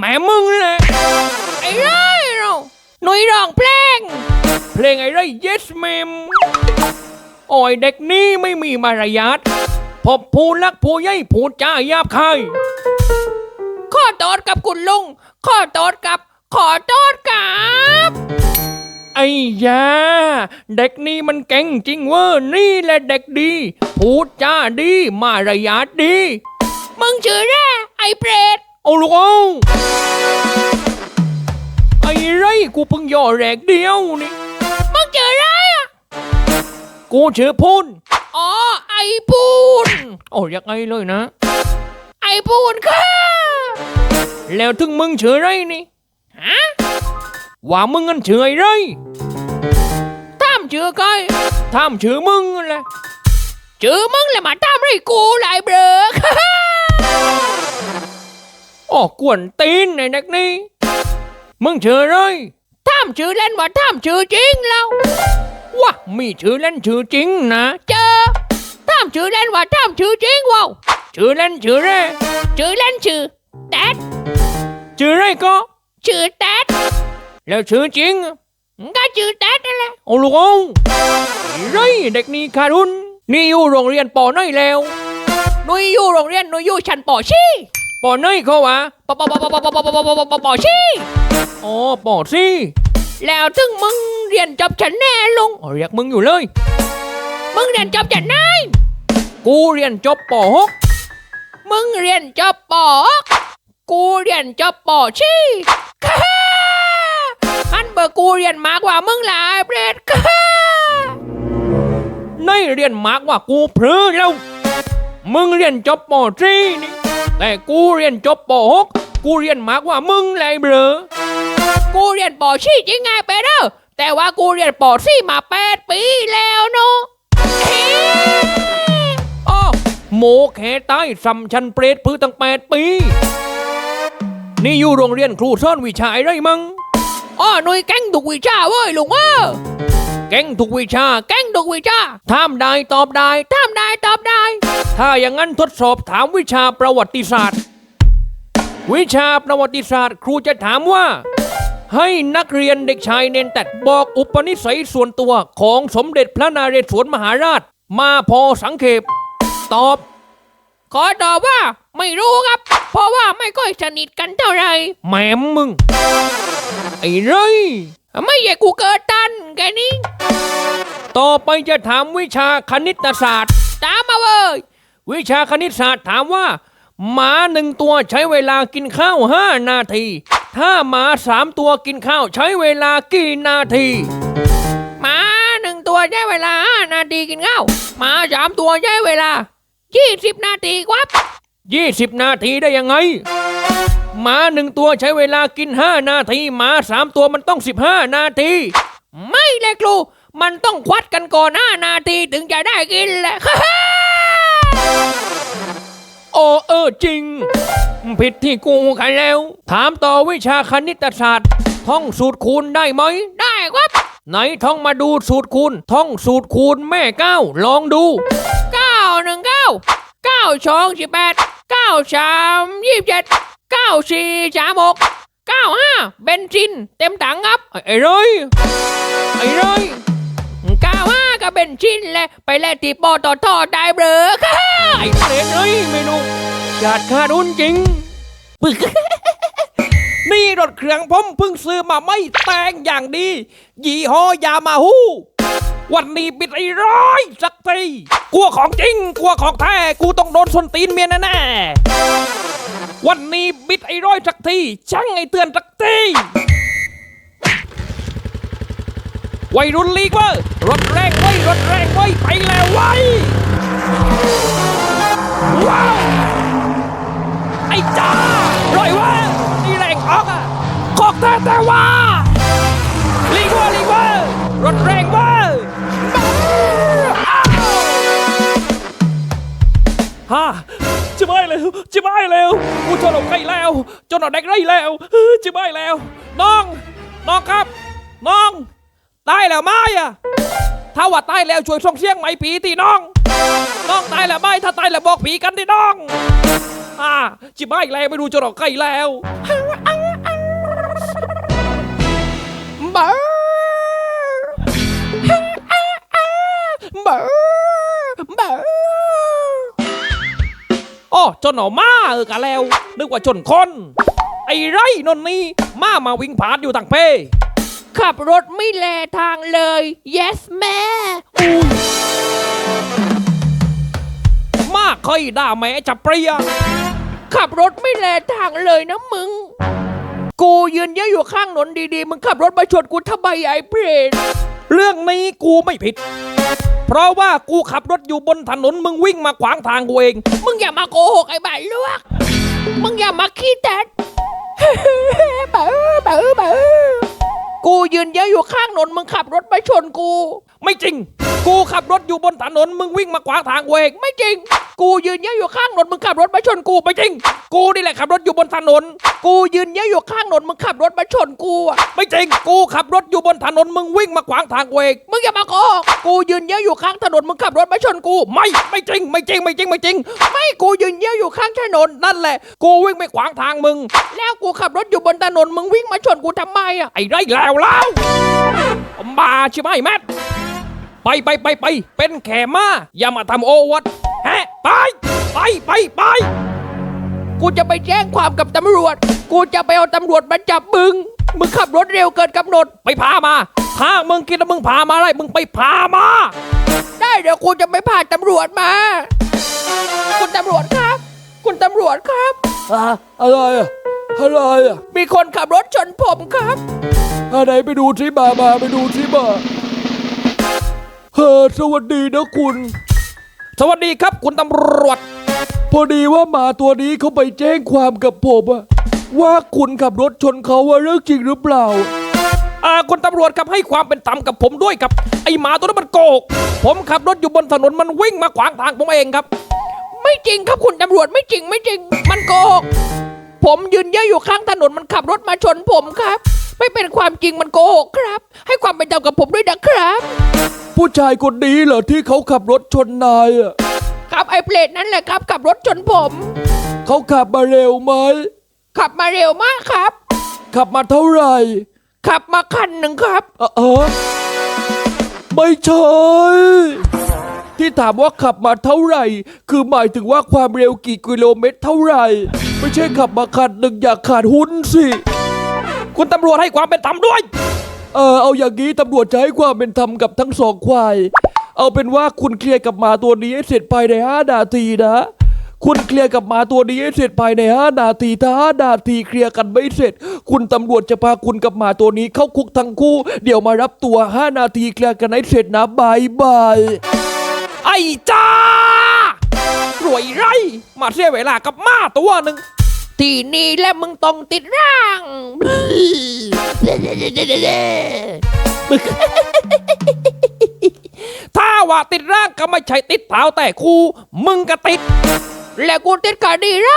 แหม่มึงนี่แหละไอ้ไรเราหนุ่ยร้องเพลง เพลงไอ้ไร yes ma'am โอ้ยเด็กนี่ไม่มีมารยาทพบผู้ลักผู้ใหญ่ผู้จ้าหยาบคายขอโทษกับคุณลุงขอโทษกับ ขอโทษกับ ไอ้ยา เด็กนี่มันเก่งจริงเว้อนี่แหละเด็กดี พูดจาดี มารยาทดี มึงชื่อแร่ไอ้เปรต เอาลูกเอาไอ้ไรกูเพิ่งย่อแรกเดียวนี่มึงชื่อแร่อะกูชื่อพูนอ๋อไอ้ปูนโอ้ยังไงเลยนะ ไอ้ปูนค่ะ แล้วถึงมึงชื่อไรนี่ฮะว่ามึงกันชื่อไอ้ไรตามชื่อก้อยถามชื่อมึงนั่นแหละชื่อมึงแหละมาตามไรกูหลายเบลอ ค่ะอ๋อกวนตีนไอ้เด็กนี่มึงชื่อไรตามชื่อเล่นว่าตามชื่อจริงแล้ววะมีชื่อเล่นชื่อจริงนะเจอตามชื่อเล่นว่าตามชื่อจริงว้าวชื่อเล่นชื่อแร่ชื่อเล่นชื่อแตดชื่อไรก็ชื่อแตดแล้วชื่อจริงก็ชื่อแตดนั่นแหละเอาลูกเอาไอ้ไรเด็กนี่คารุนนี่อยู่โรงเรียนปอน้อยแล้วนุยอยู่โรงเรียนนุยอยู่ชั้นปอชี่ ปอน้อยเขาวะปอปอปอปอปอปอปอปอปอปอปอปอชี่อ๋อปอซี่แล้วถึงมึงเรียนจบชั้นแน่ลุงเรียกมึงอยู่เลย มึงเรียนจบชั้นไหนกูเรียนจบปอหกมึงเรียนจบปอกูเรียนจบปอชี่ค่ะอันเบอร์กูเรียนมากกว่ามึงหลายเบรดค่ะในเรียนมากกว่ากูเพลือแล้ว มึงเรียนจบปอซี่นี่ แต่กูเรียนจบปหกกูเรียนมากกว่ามึงเลยเบลอกูเรียนปอชี่จริงไงไปเด้อแต่ว่ากูเรียนปอซี่มาแปดปีแล้วเนาะอ้อโมแขใต้สัมชันเปรตพื้ตั้งแปดปี นี่อยู่โรงเรียนครูซ่อนวิชาอะไรมั้งอ้อหนุยแก๊งถูกวิชาเว้ยลุงเว้ย แก่งทุกวิชาแก๊งถูกวิชาถามได้ตอบได้ทำได้ตอบได้ ถ้าอย่างนั้นทดสอบถามวิชาประวัติศาสตร์ วิชาประวัติศาสตร์ ครูจะถามว่า ให้นักเรียนเด็กชายเนนแตดบอกอุปนิสัยส่วนตัวของสมเด็จพระนเรศวรมหาราช มาพอสังเขปตอบ ขอตอบว่าไม่รู้ครับ เพราะว่าไม่ค่อยสนิทกันเท่าไหร่แหมมมึง ไอ้ไร ไม่ใช่กูเกิดทันแค่นี้ต่อไปจะถามวิชาคณิตศาสตร์ ตามมาเว้ยวิชาคณิตศาสตร์ถามว่า หมาหนึ่งตัวใช้เวลากินข้าวห้านาที ถ้าหมาสามตัวกินข้าวใช้เวลากี่นาที หมาหนึ่งตัวใช้เวลาห้านาทีกินข้าวหมาสามตัวใช้เวลายี่สิบนาทีครับ20นาทีได้ยังไง หมาหนึ่งตัวใช้เวลากิน 5 นาที หมาสามตัวมันต้อง 15 นาที ไม่เลยครู มันต้องควัดกันก่อนห้านาทีถึงจะได้กินแหละโอ้เออจริง ผิดที่กูกันแล้ว ถามต่อวิชาคณิตศาสตร์ ท่องสูตรคูณได้ไหม ได้ครับ ไหนท่องมาดูสูตรคูณ ท่องสูตรคูณแม่เก้าลองดูเก้าหนึ่งเก้าเก้าสองสิบแปดเก้าสามยี่สิบเจ็ด เก้าสี่สามหกเก้าห้าเบนซิน เต็มถังครับ ไอ้ไอ้เร้ยไอ้เร้ยเก้าห้าก็เบนซินเลยไปแลกที่ปอต่อทอได้เบลอค่ะไอ้เปรตเอ้ยเมนูหยาดคาดุนจริงปึกนี่รถเครื่องผมเพิ่งซื้อมาไม่แต่งอย่างดี ยี่ห้อยามาฮูวันนี้ปิดไอ้ร้อยสักทีกลัวของจริงกลัวของแท้กูต้องโดนส้นตีนเมียแน่ๆ วันนี้บิดไอ้ร้อยสักทีช่างไอ้เตือนสักทีวัยรุ่นลีกเว่ารถแรงไว้รถแรงไว้ไปแล้วไว้ว้าวไอ้จ้าร่อยเว่านี่แรงออกอะคอกแต่แต่ว่าลีกว่าลีกว่ารถแรง แล้วจะไม่แล้วกูจนเอาใกล้แล้วจนเอาแดกไรแล้วเฮ้ยจะไม่แล้ว น้อง น้องครับ น้องตายแล้วไม่อะถ้าว่าตายแล้วช่วยส่งเสียงไหมผีตีน้อง น้องตายแล้วไม่ถ้าตายแล้วบอกผีกันดิน้อง อ่าจิบไม่แล้วไม่รู้จะหลอกใครแล้ว อังอ้อชนเอามาเออกะแล้ว นึกว่าชนคน ไอ้ไรนนนี่มามาวิ่งผ่านอยู่ต่างเพ ขับรถไม่แลทางเลย yes แม่มาเคยด่าแม่จะเปรีย ขับรถไม่แลทางเลยนะมึง กูยืนเยอะอยู่ข้างถนนดีๆ มึงขับรถมาชนกูทำไมไอ้เพรนเรื่องนี้กูไม่ผิด เพราะว่ากูขับรถอยู่บนถนนมึงวิ่งมาขวางทางกูเอง มึงอย่ามาโกหกไอ้บ่ลวก มึงอย่ามาขี้แตดบ้าบ้าบ้ากูยืนเยอะอยู่ข้างถนนมึงขับรถมาชนกู ไม่จริง กูขับรถอยู่บนถนนมึงวิ่งมาขวางทางกูเองไม่จริง กูยืนเยอะอยู่ข้างถนนมึงขับรถมาชนกูไม่จริง กูนี่แหละขับรถอยู่บนถนน กูยืนเยอะอยู่ข้างถนนมึงขับรถมาชนกูอะไม่จริง กูขับรถอยู่บนถนนมึงวิ่งมาขวางทางกูเองมึงอย่ามาโกหกกูยืนเยอะอยู่ข้างถนนมึงขับรถมาชนกู ไม่ไม่จริง ไม่จริงไม่จริงไม่จริง ไม่กูยืนเยอะอยู่ข้างถนนนั่นแหละ กูวิ่งไปขวางทางมึง แล้วกูขับรถอยู่บนถนนมึงวิ่งมาชนกูทำไมอะไอ้ไรแล้วแล้วมาใช่ไหมแมท ไปไปไปไป เป็นแขม่าอย่ามาทำโอวัดแฮะไป ไปไปไป กูจะไปแจ้งความกับตำรวจ กูจะไปเอาตำรวจมาจับมึง มึงขับรถเร็วเกินกำหนด ไปพามา ถ้ามึงคิดว่ามึงพามาได้มึงไปพามา ได้เดี๋ยวกูจะไปพาตำรวจมา คุณตำรวจครับ คุณตำรวจครับ อะไรอะอะไรอะมีคนขับรถชนผมครับ อะไรไปดูที่มามาไปดูที่มา เฮ้อสวัสดีนะคุณ สวัสดีครับคุณตำรวจ พอดีว่าหมาตัวนี้เขาไปแจ้งความกับผมอะว่าคุณขับรถชนเขาว่าเรื่องจริงหรือเปล่า อ่าคุณตำรวจครับให้ความเป็นธรรมกับผมด้วยครับ ไอหมาตัวนั้นมันโกหกผมขับรถอยู่บนถนนมันวิ่งมาขวางทางผมเองครับ ไม่จริงครับคุณตำรวจไม่จริงไม่จริง มันโกหกผมยืนเยอะอยู่ข้างถนนมันขับรถมาชนผมครับ ไม่เป็นความจริงมันโกหกครับ ให้ความเป็นธรรมกับผมด้วยนะครับ ผู้ชายคนนี้เหรอที่เขาขับรถชนนายอะครับไอ้เปรตนั่นแหละครับขับรถชนผม เขาขับมาเร็วไหมขับมาเร็วมากครับ ขับมาเท่าไหร่ขับมาคันหนึ่งครับเออเออไม่ใช่ที่ถามว่าขับมาเท่าไหร่ คือหมายถึงว่าความเร็วกี่กิโลเมตรเท่าไหร่ ไม่ใช่ขับมาขาดหนึ่งอยากขาดหุ้นสิ คุณตำรวจให้ความเป็นธรรมด้วย เออเอาอย่างนี้ตำรวจจะให้ความเป็นธรรมกับทั้งสองควาย เอาเป็นว่าคุณเคลียร์กับหมาตัวนี้ให้เสร็จภายในห้านาทีนะ คุณเคลียร์กับหมาตัวนี้ให้เสร็จภายในห้านาทีถ้าห้านาทีเคลียร์กันไม่เสร็จ คุณตำรวจจะพาคุณกับหมาตัวนี้เข้าคุกทั้งคู่ เดี๋ยวมารับตัวห้านาทีเคลียร์กันให้เสร็จนะบายบายไอ้จ้ารวยไรมาเสียเวลากับหมาตัวหนึ่ง ที่นี่แหละมึงต้องติดร่าง ถ้าว่าติดร่างก็ไม่ใช่ติดเท้าแต่ครูมึงก็ติด แล้วกูติดคดีไร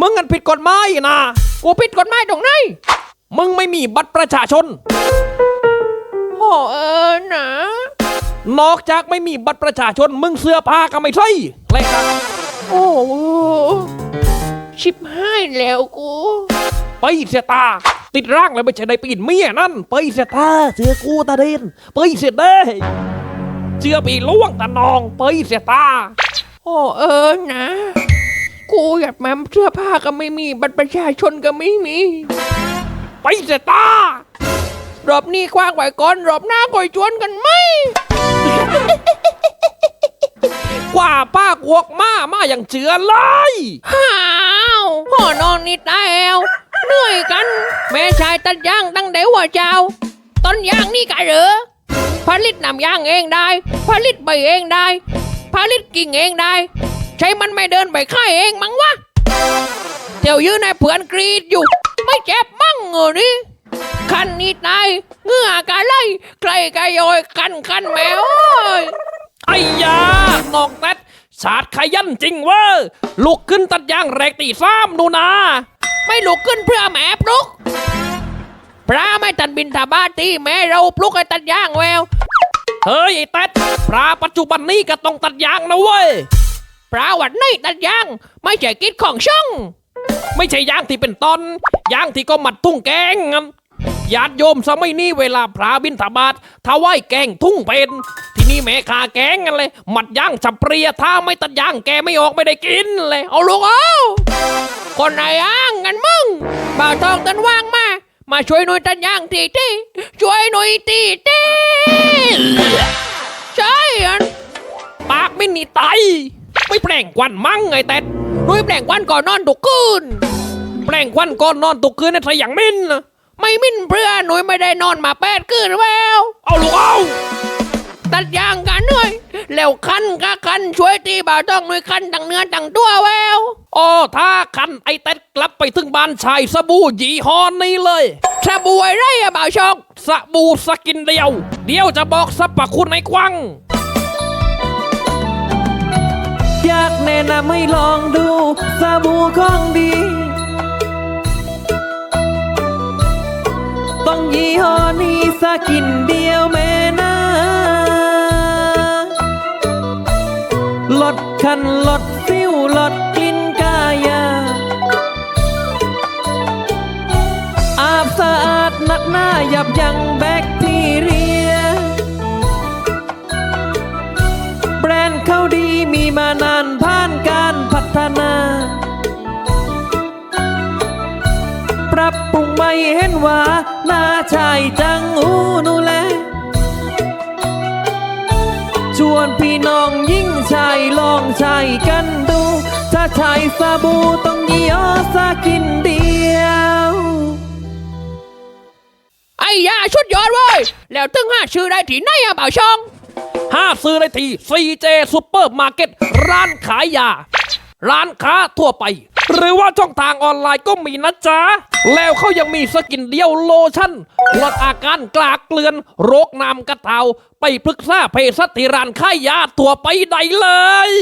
มึงกันผิดกฎหมายนะกูผิดกฎหมายตรงไหนมึงไม่มีบัตรประชาชนโอ้เออนะนอกจากไม่มีบัตรประชาชนมึงเสื้อผ้าก็ไม่ใช่อะไรกันโอ้โห ชิบหายแล้วกู ไปเสียตา ติดร่างแล้วไม่ใช่ได้ปีนเมียนั่น ไปเสียตา เสือกูตาเด่นไปเสียเด้เสือปีล่วงตานอง ไปเสียตา โอ้เออนะ กูอยากมาเสื้อผ้าก็ไม่มี บัตรประชาชนก็ไม่มี ไปเสียตารอบนี้กว้างไว้ก่อนรอบหน้าก่อยชวนกันไหมกว่าป้ากวกมามาอย่างเจือเลยฮ้าว พ่อนอนนี่ตาแอวเหนื่อยกัน แม่ชายตัดย่างตั้งแต่หัวเจ้า ต้นยางนี่กะเหรอผลิตนำยางเองได้ผลิตใบเองได้ผลิตกิ่งเองได้ ใช้มันไม่เดินไปค่ายเองมั้งวะเที่ยวยืนในเผื่อนกรีดอยู่ ไม่เจ็บมั่งเหรอนี่คันนี้ตายเหงื่อกะไหลใครกะโยอยคันคันแมวเอ้ยไอ้ยาน้องแตด สาดขยันจริงเว้ยลุกขึ้นตัดยางแรกตีซ้ำดูนะไม่ลุกขึ้นเพื่อแหมปลุก พระไม่ตันบินทบาทที่แม่เราปลุกให้ตัดยางแวว เฮ้ยไอ้แตดพระปัจจุบันนี้ก็ต้องตัดยางนะเว้ยพระวัดนี่ตัดยาง ไม่ใช่กิจของช่อง ไม่ใช่ยางที่เป็นตอนยางที่ก็มัดทุ่งแกงงั้น ญาติโยมสมัยนี้เวลาพระบินทบาทถวายแกงทุ่งเป็น ที่นี่แม่ขาแกงกันเลยมัดย่างฉับเปรียถ้าไม่ตัดย่างแกไม่ออกไม่ได้กินเลย เอาลูกเอาคนไหนอ้างกันมึงบ่าวทองตันว่างมา มาช่วยหน่อยตันย่างทีทีช่วยหน่อยทีทีใช่อันปากไม่หนีไตไม่แปลงควันมั่งไงแต่หนุยแปลงควันก่อนนอนทุกคืนแปลงควันก่อนนอนตุกคืนนั่นใส่อย่างมินนะ ไม่มิ่นเพื่อหนุ่ยไม่ได้นอนมาแปดคืนแล้ว เอาลูกเอาตัดยางกันหน่อยแล้วคันก็คันช่วยตีบ่าต้องหนุ่ยคันตั้งเนื้อตั้งตัวแววอ๋อถ้าคันไอเต็ดกลับไปถึงบ้านชายสบู่ยี่ห้อนี้เลยสบู่อะไรอะบ่าวชองสบู่สกินเดียว เดี๋ยวจะบอกสรรพคุณในควังอยากแนะนำให้ลองดูสบู่ของดี องยี่ห้อนี้สกินเดียวแม่นะลดคันลดสิวลดกลินกายา อาบสะอาดนักหน้ายับยั้งแบคทีเรีย แบรนด์เขาดีมีมานานผ่านการพัฒนา ปรับปรุงไม่เห็นว่าน่าชายจังอูนูแล ชวนพี่น้องยิ่งชายลองใช้กันดู ถ้าใช้สบู่ต้องยี่ห้อสกินเดียวไอ้ยาชุดยอดเว้ย แล้วตึงหาชื่อได้ที่ไหนอะบ่าวชอง ห้าซื้อได้ที่ CJ Super Market ร้านขายยา ร้านค้าทั่วไป หรือว่าช่องทางออนไลน์ก็มีนะจ๊ะ แล้วเขายังมีสกินเดียวโลชั่นลดอาการกลากเกลือน โรคน้ำกระเทาไปปรึกษาเภสัชที่ร้านขายยาตัวไปได้เลย